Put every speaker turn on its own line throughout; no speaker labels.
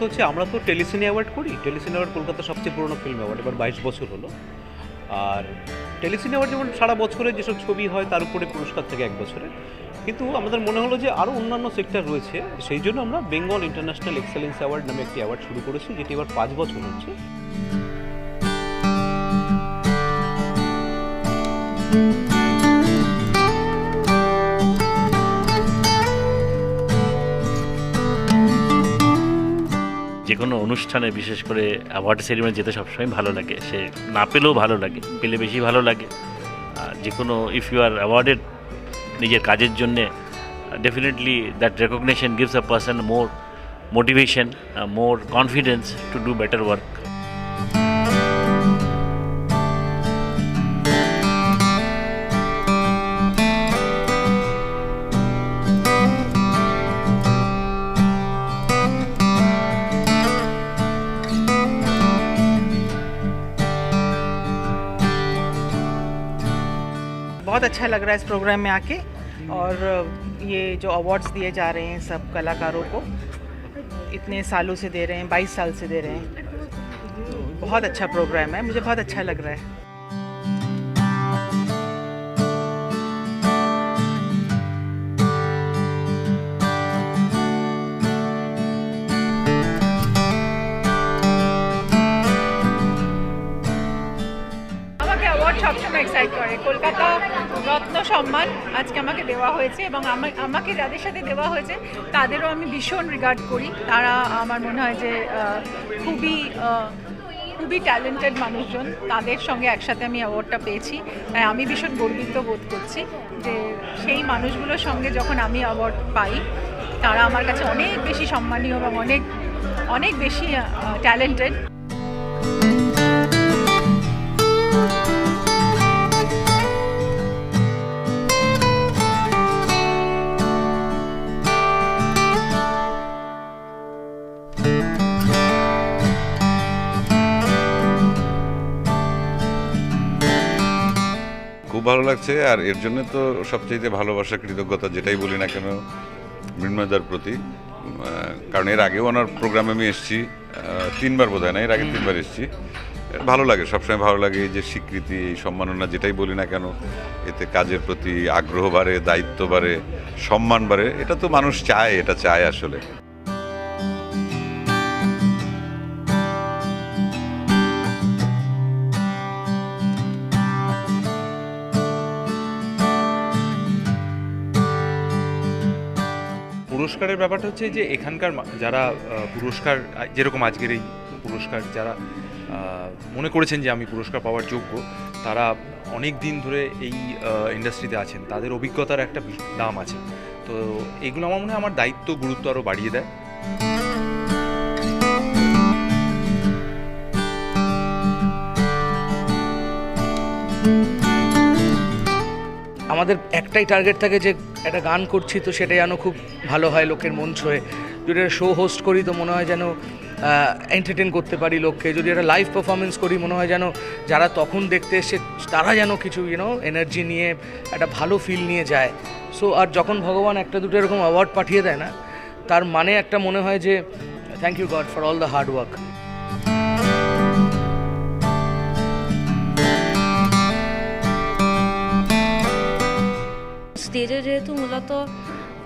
কথা হচ্ছে আমরা তো টেলিসিনে অ্যাওয়ার্ড করি। টেলিসিনে অ্যাওয়ার্ড কলকাতার সবচেয়ে পুরনো ফিল্ম অ্যাওয়ার্ড এবার বাইশ বছর হলো। আর টেলিসিনে অ্যাওয়ার্ড যেমন সারা বছরে যেসব ছবি হয়, তার উপরে পুরস্কার থেকে এক বছরে কিন্তু আমাদের মনে হলো যে আরও অন্যান্য সেক্টর রয়েছে, সেই জন্য আমরা বেঙ্গল ইন্টারন্যাশনাল এক্সেলেন্স অ্যাওয়ার্ড নামে একটি অ্যাওয়ার্ড শুরু করেছি, যেটি এবার পাঁচ বছর হচ্ছে।
যে কোনো অনুষ্ঠানে বিশেষ করে অ্যাওয়ার্ড সেরিমনি যেতে সবসময় ভালো লাগে। সে না পেলেও ভালো লাগে, পেলে বেশি ভালো লাগে। আর যে কোনো ইফ ইউ আর অ্যাওয়ার্ডেড নিজের কাজের জন্যে definitely that recognition gives a person more motivation more confidence to do better work
बहुत अच्छा लग रहा है इस प्रोग्राम में आके और ये जो अवार्ड्स दिए जा रहे हैं सब कलाकारों को, इतने सालों से दे रहे हैं, बाईस साल से दे रहे हैं। बहुत अच्छा प्रोग्राम है, मुझे बहुत अच्छा लग रहा है।
এক্সাইট করে। কলকাতা রত্ন সম্মান আজকে আমাকে দেওয়া হয়েছে এবং আমা- আমাকে যাদের সাথে দেওয়া হয়েছে, তাদেরও আমি ভীষণ রিগার্ড করি। তারা আমার মনে হয় যে খুবই খুবই ট্যালেন্টেড মানুষজন। তাদের সঙ্গে একসাথে আমি অ্যাওয়ার্ডটা পেয়েছি। তাই আমি ভীষণ গর্বিত বোধ করছি যে, সেই মানুষগুলোর সঙ্গে যখন আমি অ্যাওয়ার্ড পাই, তারা আমার কাছে অনেক বেশি সম্মানীয় এবং অনেক অনেক বেশি ট্যালেন্টেড
খুব ভালো লাগছে আর এর জন্য তো সবচেয়ে ভালোবাসা কৃতজ্ঞতা যেটাই বলি না কেন মৃন্ময়দার প্রতি। কারণ এর আগেও ওনার প্রোগ্রামে আমি এসেছি তিনবার বোধ হয় না এর আগে তিনবার এসেছি। ভালো লাগে সবসময় ভালো লাগে এই যে স্বীকৃতি এই সম্মাননা যেটাই বলি না কেন এতে কাজের প্রতি আগ্রহ বাড়ে দায়িত্ব বাড়ে সম্মান বাড়ে এটা তো মানুষ চায় এটা চায় আসলে।
পুরস্কারের ব্যাপারটা হচ্ছে যে এখানকার যারা পুরস্কার যেরকম আজকের এই পুরস্কার যারা মনে করেছেন যে আমি পুরস্কার পাওয়ার যোগ্য, তারা অনেক দিন ধরে এই ইন্ডাস্ট্রিতে আছেন। তাদের অভিজ্ঞতার একটা দাম আছে। তো এগুলো আমার মনে হয় আমার দায়িত্ব গুরুত্ব আরও বাড়িয়ে দেয়।
আমাদের একটাই টার্গেট থাকে যে একটা গান করছি তো সেটা যেন খুব ভালো হয় লোকের মন ছুঁয়ে। যদি একটা শো হোস্ট করি তো মনে হয় যেন এন্টারটেন করতে পারি লোককে। যদি একটা লাইভ পারফরমেন্স করি মনে হয় যেন যারা তখন দেখতে এসে তারা যেন কিছু ইউনো এনার্জি নিয়ে একটা ভালো ফিল নিয়ে যায়। সো আর যখন ভগবান একটা দুটো এরকম অ্যাওয়ার্ড পাঠিয়ে দেয় না, তার মানে একটা মনে হয় যে thank you God for all the hard work
স্টেজে যেহেতু মূলত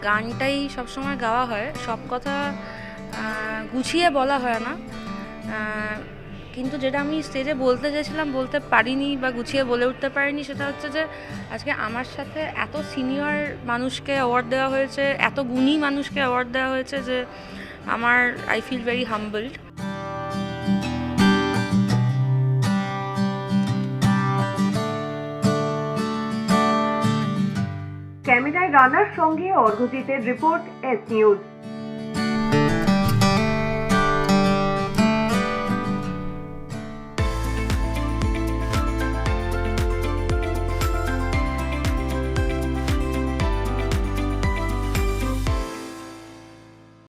গানটাই সবসময় গাওয়া হয়, সব কথা গুছিয়ে বলা হয় না। কিন্তু যেটা আমি স্টেজে বলতে চেয়েছিলাম, বলতে পারিনি বা গুছিয়ে বলে উঠতে পারিনি, সেটা হচ্ছে যে আজকে আমার সাথে এত সিনিয়র মানুষকে অ্যাওয়ার্ড দেওয়া হয়েছে, এত গুণী মানুষকে অ্যাওয়ার্ড দেওয়া হয়েছে যে আমার আই ফিল ভেরি হাম্বলড
ক্যামেরায় রানার সঙ্গে অর্ঘজিতের রিপোর্ট এস নিউজ।